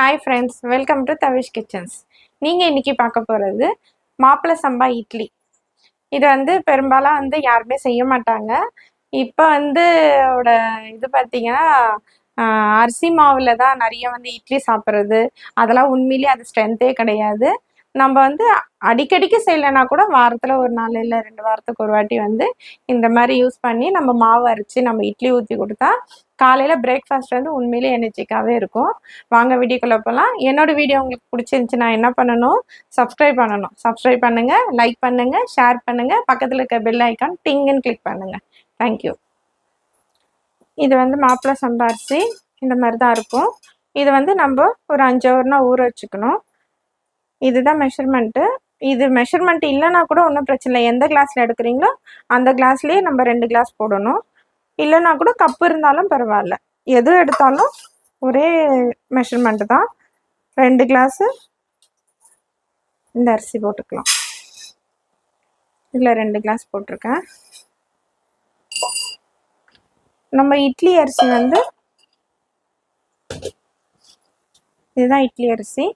Hi friends welcome to Tavish kitchens நீங்கள் இன்றைக்கி பார்க்க போகிறது மாப்பிள சம்பா இட்லி. இது வந்து பெரும்பாலும் வந்து யாருமே செய்ய மாட்டாங்க. இப்போ வந்து ஓட இது பார்த்தீங்கன்னா அரிசி மாவில் தான் நிறைய வந்து இட்லி சாப்பிட்றது. அதெல்லாம் உண்மையிலேயே அது ஸ்ட்ரென்த்தே கிடையாது. நம்ம வந்து அடிக்கடிக்கு செய்யலைன்னா கூட வாரத்தில் ஒரு நாள் இல்லை ரெண்டு வாரத்துக்கு ஒரு வாட்டி வந்து இந்த மாதிரி யூஸ் பண்ணி நம்ம மாவு அரைச்சி நம்ம இட்லி ஊற்றி கொடுத்தா காலையில் பிரேக்ஃபாஸ்ட் வந்து உண்மையிலேயே எனர்ஜிக்காகவே இருக்கும். வாங்க வீடியோக்குள்ளே போகலாம் என்னோட வீடியோ உங்களுக்கு பிடிச்சிருந்துச்சுன்னா என்ன பண்ணணும்? சப்ஸ்கிரைப் பண்ணணும். சப்ஸ்கிரைப் பண்ணுங்கள் லைக் பண்ணுங்கள் ஷேர் பண்ணுங்கள் பக்கத்தில் இருக்க பெல் ஐக்கான் டிங்குன்னு கிளிக் பண்ணுங்கள் தேங்க்யூ இது வந்து மாப்பிள்ளை சம்பா இந்த மாதிரி தான் இருக்கும். இது வந்து நம்ம ஒரு அஞ்சு ஹவர்னா ஊற வச்சுக்கணும். இதுதான் மெஷர்மெண்ட்டு இது மெஷர்மெண்ட் இல்லைனா கூட ஒன்றும் பிரச்சனை இல்லை. எந்த கிளாஸில் எடுக்கிறீங்களோ அந்த கிளாஸ்லேயே நம்ம ரெண்டு கிளாஸ் போடணும். இல்லைனா கூட கப்பு இருந்தாலும் பரவாயில்ல. எது எடுத்தாலும் ஒரே மெஷர்மெண்ட் தான். ரெண்டு கிளாஸு இந்த அரிசி போட்டுக்கலாம். இதில் ரெண்டு கிளாஸ் போட்டிருக்கேன். நம்ம இட்லி அரிசி வந்து இதுதான் இட்லி அரிசி.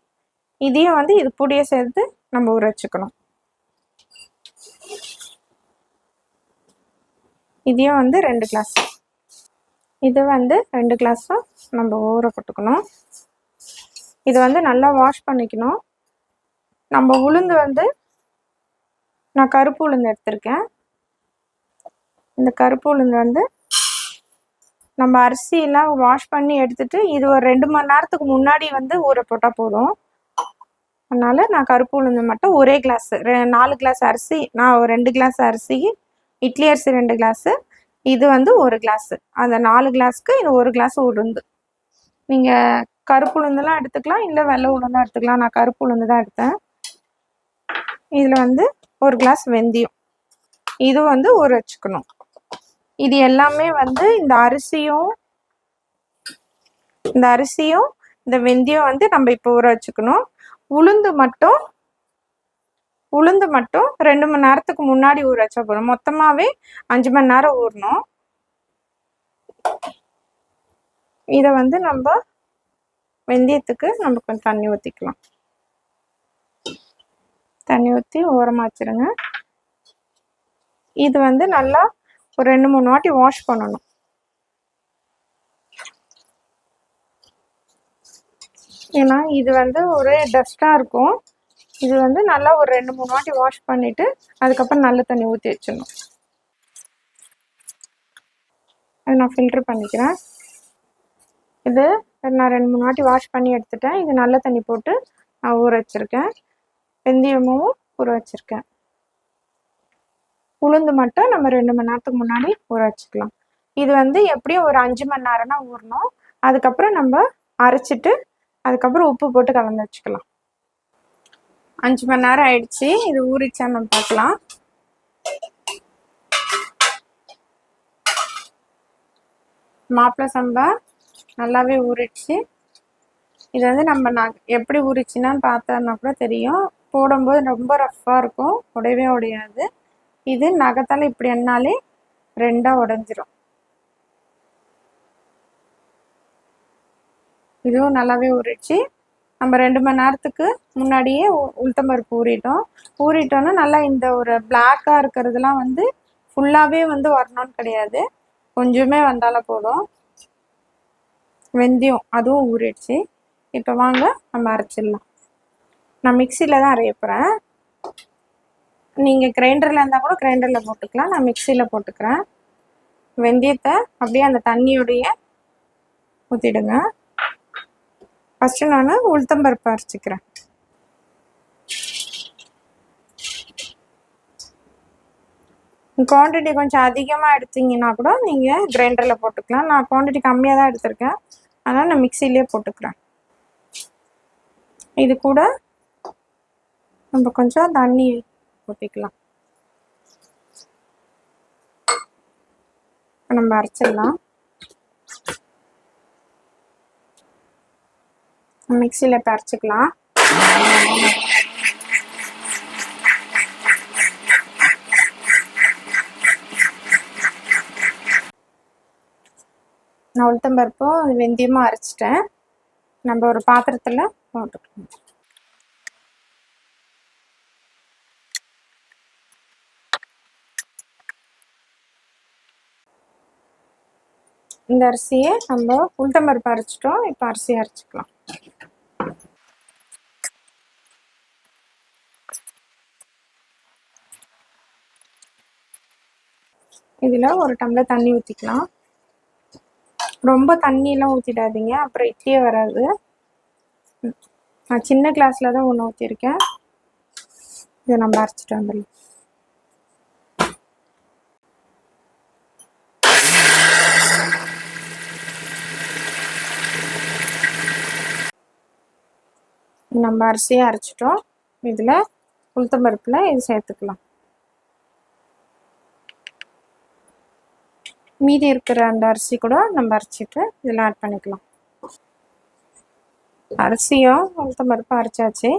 இதையும் வந்து இது கூடயே சேர்த்து நம்ம ஊற வச்சுக்கணும். இதையும் வந்து ரெண்டு கிளாஸ் இது வந்து ரெண்டு கிளாஸும் நம்ம ஊற போட்டுக்கணும். இது வந்து நல்லா வாஷ் பண்ணிக்கணும். நம்ம உளுந்து வந்து நான் கருப்பு உளுந்து எடுத்திருக்கேன். இந்த கருப்பு உளுந்து வந்து நம்ம அரிசியெல்லாம் வாஷ் பண்ணி எடுத்துட்டு இது ஒரு ரெண்டு மணி நேரத்துக்கு முன்னாடி வந்து ஊற போட்டால் போதும். அதனால நான் கருப்பு உளுந்து மட்டும் ஒரே கிளாஸ் நாலு கிளாஸ் அரிசி நான் ஒரு ரெண்டு கிளாஸ் அரிசி இட்லி அரிசி ரெண்டு கிளாஸு இது வந்து ஒரு கிளாஸு அந்த நாலு கிளாஸ்க்கு இது ஒரு கிளாஸ் உளுந்து. நீங்கள் கருப்பு உளுந்துலாம் எடுத்துக்கலாம் இல்லை வெள்ளை உளுந்தான் எடுத்துக்கலாம். நான் கருப்பு உளுந்து தான் எடுத்தேன். இதில் வந்து ஒரு கிளாஸ் வெந்தயம். இது வந்து ஊற வச்சுக்கணும். இது எல்லாமே வந்து இந்த அரிசியும் இந்த அரிசியும் இந்த வெந்தயம் வந்து நம்ம இப்போ ஊற வச்சுக்கணும். உளுந்து மட்டும் உளுந்து மட்டும் ரெண்டு மணி நேரத்துக்கு முன்னாடி ஊற வச்சா போதும். மொத்தமாகவே அஞ்சு மணி நேரம் ஊறணும். இதை வந்து நம்ம வெந்தயத்துக்கு நம்ம கொஞ்சம் தண்ணி ஊற்றிக்கலாம் தண்ணி ஊற்றி ஓரமாக வச்சுருங்க. இது வந்து நல்லா ஒரு ரெண்டு மூணு வாட்டி வாஷ் பண்ணணும். ஏன்னா இது வந்து ஒரே டஸ்ட்டாக இருக்கும். இது வந்து நல்லா ஒரு ரெண்டு மூணு வாட்டி வாஷ் பண்ணிவிட்டு அதுக்கப்புறம் நல்ல தண்ணி ஊற்றி வச்சிடணும். அது நான் ஃபில்ட்ரு பண்ணிக்கிறேன். இது நான் ரெண்டு மூணு வாட்டி வாஷ் பண்ணி எடுத்துட்டேன். இது நல்ல தண்ணி போட்டு நான் ஊற வச்சுருக்கேன். வெந்தயமும் ஊற வச்சுருக்கேன். உளுந்து மட்டும் நம்ம ரெண்டு மணி நேரத்துக்கு முன்னாடி ஊற வச்சுக்கலாம். இது வந்து எப்படியும் ஒரு அஞ்சு மணி நேரம்னா ஊறணும். அதுக்கப்புறம் நம்ம அரைச்சிட்டு அதுக்கப்புறம் உப்பு போட்டு கலந்து வச்சுக்கலாம். அஞ்சு மணி நேரம் ஆயிடுச்சு. இது ஊறிச்சான்னு நம்ம பார்க்கலாம். மாப்பிள்ளை சம்பா நல்லாவே ஊறிடுச்சு. இது வந்து நம்ம நான் எப்படி ஊறிச்சுன்னா பார்த்தோன்னா கூட தெரியும். போடும்போது ரொம்ப ரஃப்பாக இருக்கும். உடையவே உடையாது. இது நகத்தால் இப்படி என்னாலே ரெண்டாக உடஞ்சிரும். இதுவும் நல்லாவே ஊறிடுச்சு. நம்ம ரெண்டு மணி நேரத்துக்கு முன்னாடியே உ- உளுத்தம்பருப்பு ஊறிட்டோம். ஊறிட்டோன்னா நல்லா இந்த ஒரு பிளாக்காக இருக்கிறதுலாம் வந்து ஃபுல்லாகவே வந்து வரணும்னு கிடையாது. கொஞ்சமே வந்தாலும் போதும். வெந்தயம் அதுவும் ஊறிடுச்சு. இப்போ வாங்க நம்ம அரைச்சிடலாம். நான் மிக்சியில் தான் அரைய நீங்கள் கிரைண்டரில் இருந்தால் கூட கிரைண்டரில் போட்டுக்கலாம். நான் மிக்சியில் போட்டுக்கிறேன். வெந்தயத்தை அப்படியே அந்த தண்ணியோடைய ஊற்றிடுங்க ஃபஸ்ட்டு நான் உளுத்தம்பருப்பு அரைச்சிக்கிறேன். குவான்டிட்டி கொஞ்சம் அதிகமாக எடுத்தீங்கன்னா கூட நீங்கள் கிரைண்டரில் போட்டுக்கலாம். நான் குவான்டிட்டி கம்மியாக தான் எடுத்திருக்கேன். அதனால் நான் மிக்சிலே போட்டுக்கிறேன். இது கூட நம்ம கொஞ்சம் தண்ணி ஊற்றிக்கலாம் நம்ம அரைச்சிடலாம். மிக்சியில் இப்போ அரைச்சிக்கலாம் நான் உளுத்தம்பருப்பும் வெந்தயமும் அரைச்சிட்டேன். நம்ம ஒரு பாத்திரத்தில் போட்டுக்கணும் இந்த அரிசியை நம்ம உளுத்தம்பருப்பு அரைச்சிட்டோம். இப்போ அரிசி அரைச்சிக்கலாம். இதில் ஒரு டம்ளர் தண்ணி ஊற்றிக்கலாம் ரொம்ப தண்ணியெலாம் ஊற்றிடாதீங்க அப்புறம் இட்லியே வராது. நான் சின்ன கிளாஸில் தான் ஒன்று ஊற்றிருக்கேன் இதை நம்ம அரைச்சிட்டு வந்துடலாம். நம்ம அரிசியை அரைச்சிட்டோம். இதில் உளுத்தம்பருப்பில் இது சேர்த்துக்கலாம். மீதி இருக்கிற அந்த அரிசி கூட நம்ம அரைச்சிட்டு இதில் ஆட் பண்ணிக்கலாம். அரிசியும் உளுத்தம்பருப்பும் அரைச்சாச்சு.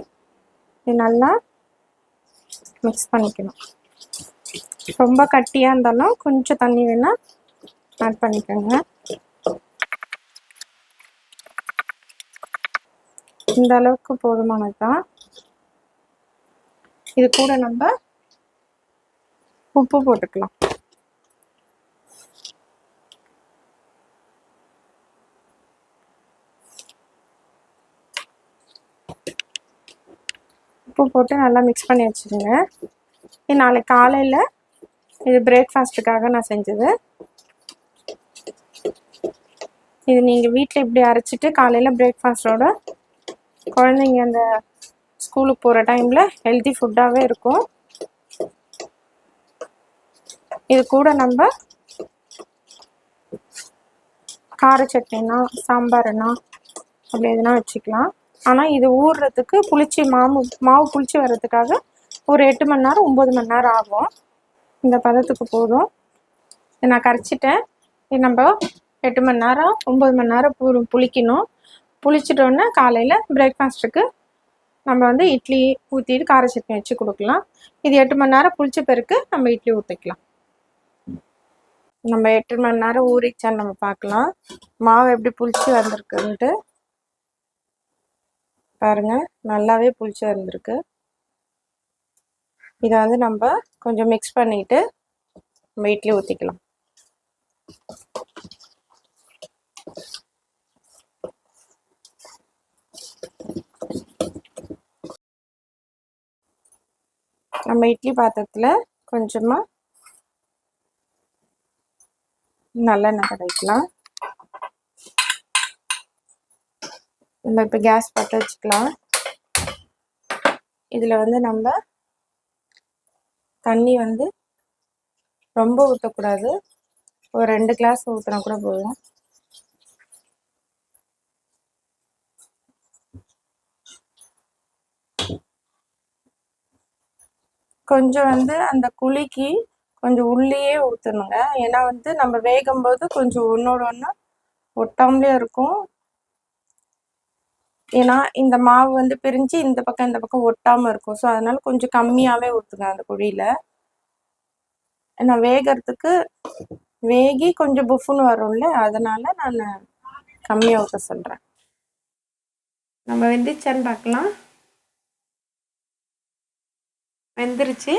இது நல்லா மிக்ஸ் பண்ணிக்கணும். ரொம்ப கட்டியாக இருந்தாலும் கொஞ்சம் தண்ணி வேணால் ஆட் பண்ணிக்கோங்க. இந்த அளவுக்கு போதுமானது தான் இது கூட நம்ம உப்பு போட்டுக்கலாம். உப்பு போட்டு நல்லா மிக்ஸ் பண்ணி வச்சுருங்க இது நாளைக்கு காலையில் இது பிரேக்ஃபாஸ்ட்டுக்காக நான் செஞ்சது. இது நீங்கள் வீட்டில் இப்படி அரைச்சிட்டு காலையில் பிரேக்ஃபாஸ்ட்டோட குழந்தைங்க அந்த ஸ்கூலுக்கு போகிற டைமில் ஹெல்த்தி ஃபுட்டாகவே இருக்கும். இது கூட நம்ம கார சட்னினா சாம்பார்னா அப்படி எதுனா வச்சுக்கலாம். ஆனால் இது ஊறுறதுக்கு புளிச்சி மாவு மாவு புளிச்சு வர்றதுக்காக ஒரு எட்டு மணி நேரம் ஒம்பது மணி நேரம் ஆகும். இந்த பதத்துக்கு போதும். இதை நான் கரைச்சிட்டேன். இது நம்ம எட்டு மணி நேரம் ஒம்பது மணி நேரம் பு புளிக்கணும். புளிச்சிட்டோன்னே காலையில் பிரேக்ஃபாஸ்ட்டுக்கு நம்ம வந்து இட்லி ஊற்றிட்டு கார சட்னி வச்சு கொடுக்கலாம். இது எட்டு மணி நேரம் புளிச்ச பிறகு நம்ம இட்லி ஊற்றிக்கலாம் நம்ம எட்டு மணி நேரம் ஊறிச்சான்னு நம்ம பார்க்கலாம். மாவு எப்படி புளிச்சு வந்திருக்குன்ட்டு. பாருங்க நல்லாவே புளிச்சு வந்திருக்கு இதை வந்து நம்ம கொஞ்சம் மிக்ஸ் பண்ணிட்டு நம்ம இட்லி ஊற்றிக்கலாம் நம்ம இட்லி பாத்திரத்தில் கொஞ்சமாக நல்லெண்ணெய் கிடைக்கலாம். நம்ம இப்போ கேஸ் பற்ற வச்சுக்கலாம். இதில் வந்து நம்ம தண்ணி வந்து ரொம்ப ஊற்றக்கூடாது ஒரு ரெண்டு கிளாஸ் ஊற்றினா கூட போதும். கொஞ்சம் வந்து அந்த குழிக்கு கொஞ்சம் உள்ளேயே ஊற்றணுங்க ஏன்னா வந்து நம்ம வேகும்போது கொஞ்சம் ஒன்றோட ஒன்று ஒட்டாமலே இருக்கும். ஏன்னா இந்த மாவு வந்து பிரிஞ்சு இந்த பக்கம் இந்த பக்கம் ஒட்டாமல் இருக்கும். ஸோ அதனால கொஞ்சம் கம்மியாகவே ஊற்றுங்க அந்த குழியில். ஏன்னா வேகிறதுக்கு வேகி கொஞ்சம் புஃப்னு வரும்ல அதனால நான் கம்மியாக ஊற்ற சொல்கிறேன் நம்ம வெந்துச்சான்னு பார்க்கலாம் வெந்துருச்சு.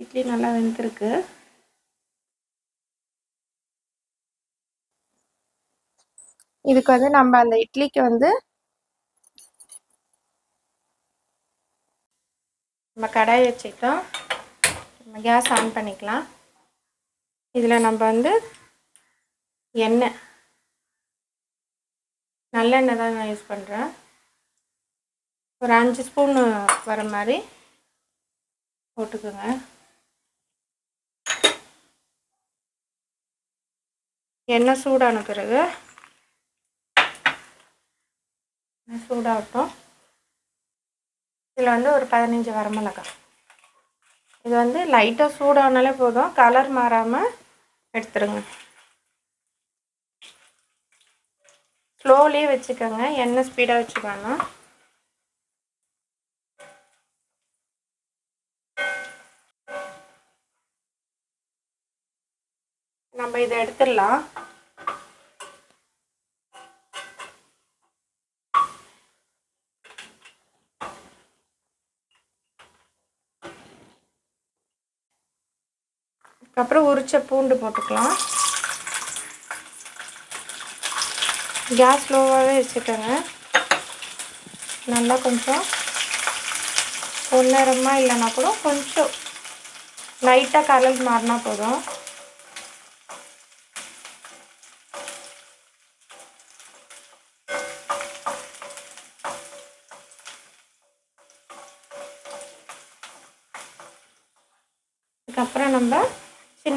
இட்லி நல்லா வெந்திருக்கு. இதுக்கு வந்து நம்ம அந்த இட்லிக்கு வந்து நம்ம கடாய் வச்சுக்கிட்டோம் நம்ம கேஸ் ஆன் பண்ணிக்கலாம். இதில் நம்ம வந்து எண்ணெய் நல்லெண்ணெய் தான் நான் யூஸ் பண்ணுறேன் ஒரு அஞ்சு ஸ்பூன் வர மாதிரி போட்டுக்கோங்க. எண்ணெய் சூடான பிறகு சூடாகட்டும். இதில் வந்து ஒரு பதினஞ்சு வரமிளகாய். இது வந்து லைட்டாக சூடானாலே போதும். கலர் மாறாமல் எடுத்துருங்க. ஸ்லோலியே வச்சுக்கோங்க. எண்ணெய் ஸ்பீடாக வச்சுக்கோங்க நம்ம இதை எடுத்துடலாம். அப்புறம் உரிச்ச பூண்டு போட்டுக்கலாம். கேஸ் ஸ்லோவாகவே வச்சுக்கோங்க. நல்லா கொஞ்சம் பொன்னிறமாக இல்லைன்னா கூட கொஞ்சம் லைட்டாக கலர் மாறினா போதும்.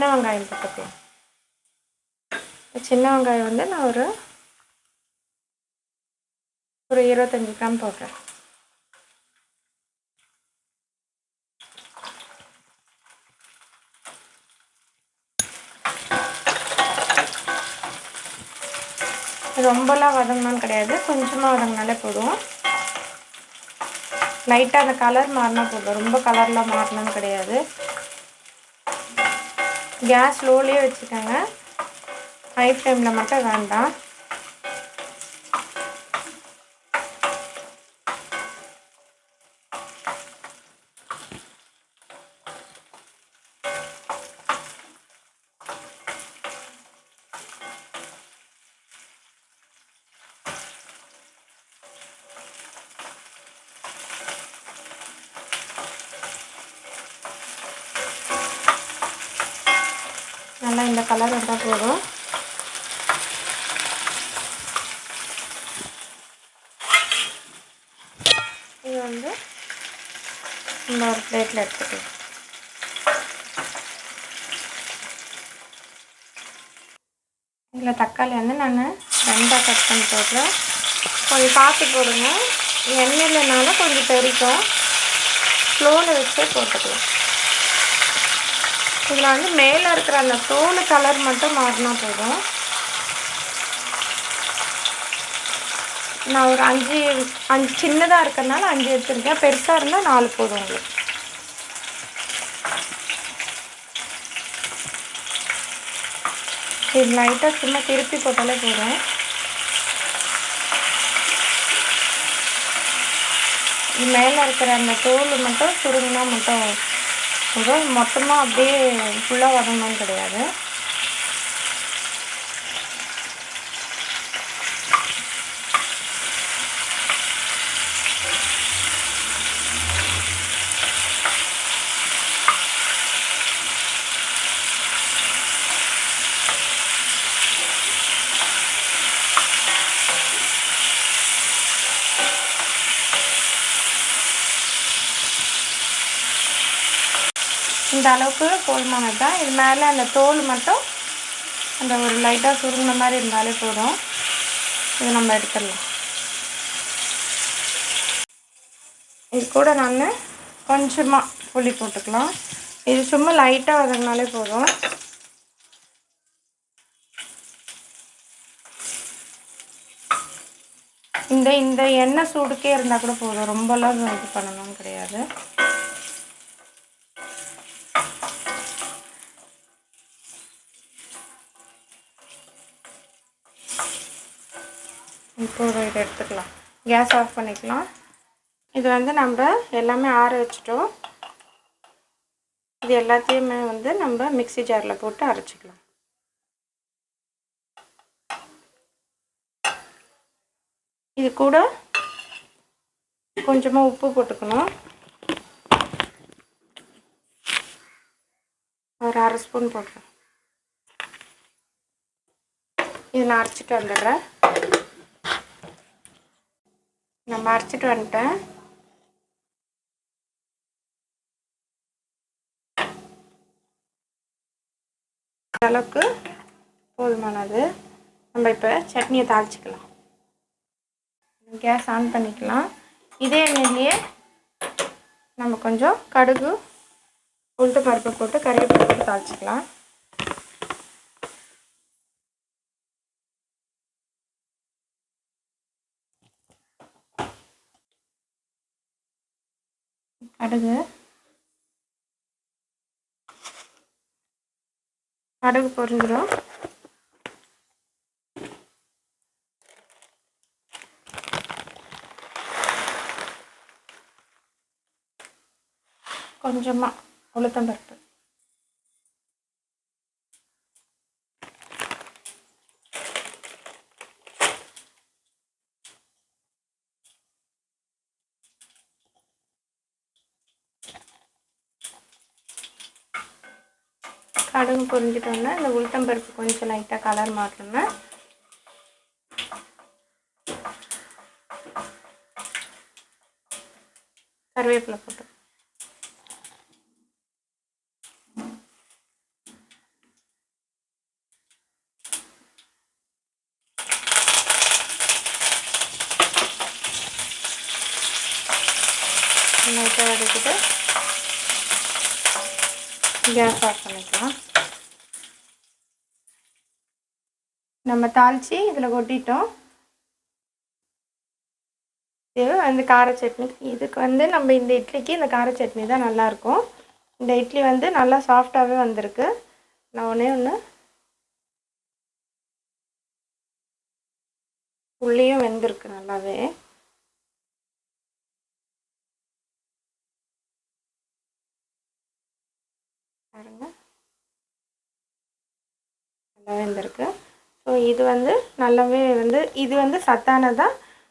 சின்ன வெங்காயம் போட்டுக்கலாம் சின்ன வெங்காயம் வந்து நான் ஒரு ஒரு இருபத்தஞ்சி கிராம் போடுறேன் ரொம்பலாம் வதங்கணும்னு கிடையாது. கொஞ்சமாக வதங்கினாலே போதும். லைட்டாக அந்த கலர் மாறினா போதும். ரொம்ப கலர்லாம் மாறணும்னு கிடையாது. கேஸ் ஸ்லோலேயே வச்சுக்கோங்க. ஹை ஃப்ளேமில் மட்டும் வேண்டாம் நல்லா இந்த கலர் வந்தால் போதும். இது வந்து இந்த ஒரு பிளேட்டில் எடுத்துக்கலாம். இதில் தக்காளி வந்து நான் ரெண்டாக கட் பண்ணி போடுறேன் கொஞ்சம் பார்த்து போடுங்க. எண்ணெயிலனால கொஞ்சம் தெரிக்கும் ஸ்லோவில் வச்சே போட்டுக்கலாம். இதில் வந்து மேலே இருக்கிற அந்த தோல் கலர் மட்டும் மாறினா போதும். நான் ஒரு அஞ்சு அஞ்சு சின்னதாக இருக்கிறனால அஞ்சு எடுத்துருக்கேன். பெருசாக இருந்தால் நாலு போதும் உங்களுக்கு. இது லைட்டாக சும்மா திருப்பி போட்டாலே போதும். மேலே இருக்கிற அந்த தோல் மட்டும் சுருங்கினா மட்டும் போதும் மொத்தமாக அப்படியே ஃபுல்லாக வதங்கணும்னு கிடையாது. இந்த அளவுக்கு போதுமானது தான் இது மேலே அந்த தோல் மட்டும் அந்த ஒரு லைட்டாக சுருங்கின மாதிரி இருந்தாலே போதும். இது நம்ம எடுத்துடலாம். இது கூட நான் கொஞ்சமாக புளி போட்டுக்கலாம். இது சும்மா லைட்டாக வதங்கினாலே போதும். இந்த இந்த எண்ணெய் சூடுக்கே இருந்தால் கூட போதும். ரொம்பலாம் இது பண்ணணும்னு கிடையாது. இப்போ ஒரு இதை எடுத்துக்கலாம். கேஸ் ஆஃப் பண்ணிக்கலாம். இது வந்து நம்ம எல்லாமே ஆற வச்சிட்டோம். இது எல்லாத்தையுமே வந்து நம்ம மிக்ஸி ஜாரில் போட்டு அரைச்சிக்கலாம். இது கூட கொஞ்சமாக உப்பு போட்டுக்கணும். ஒரு அரை ஸ்பூன் போட்டுறேன் இது நான் அரைச்சிட்டு வந்துடுறேன். மறைச்சிட்டு அரைச்சிட்டு வந்துட்டேன் அளவுக்கு போதுமானது நம்ம இப்போ சட்னியை தாளிச்சிக்கலாம் கேஸ் ஆன் பண்ணிக்கலாம் இதே எண்ணெயிலேயே நம்ம கொஞ்சம் கடுகு உளுத்த பருப்பு போட்டு கறிவேப்பிலை போட்டு தாளிச்சிக்கலாம் கடுகு. கடுகு பொரிஞ்சிடும் கொஞ்சமாக உளுத்தம்பருப்பு கடுகு பொரிஞ்சிட்டோன்னா இந்த உளுத்தம்பருப்பு கொஞ்சம் லைட்டாக கலர் மாற்றணும் கருவேப்பிலை போட்டு லைட்டாக வதக்கிட்டு கேஸ் ஆஃப் பண்ணிக்கலாம். நம்ம தாளித்து இதில் கொட்டிட்டோம். இது வந்து கார சட்னி. இதுக்கு வந்து நம்ம இந்த இட்லிக்கு இந்த கார சட்னி தான் நல்லாயிருக்கும் இந்த இட்லி வந்து நல்லா சாஃப்டாகவே வந்திருக்கு. நான் ஒன்றே ஒன்று உள்ளேயும் வெந்திருக்கு நல்லாவே. பாருங்க. நல்லா வெந்திருக்கு. ஸோ இது வந்து நல்லாவே வந்து இது வந்து சத்தானதாக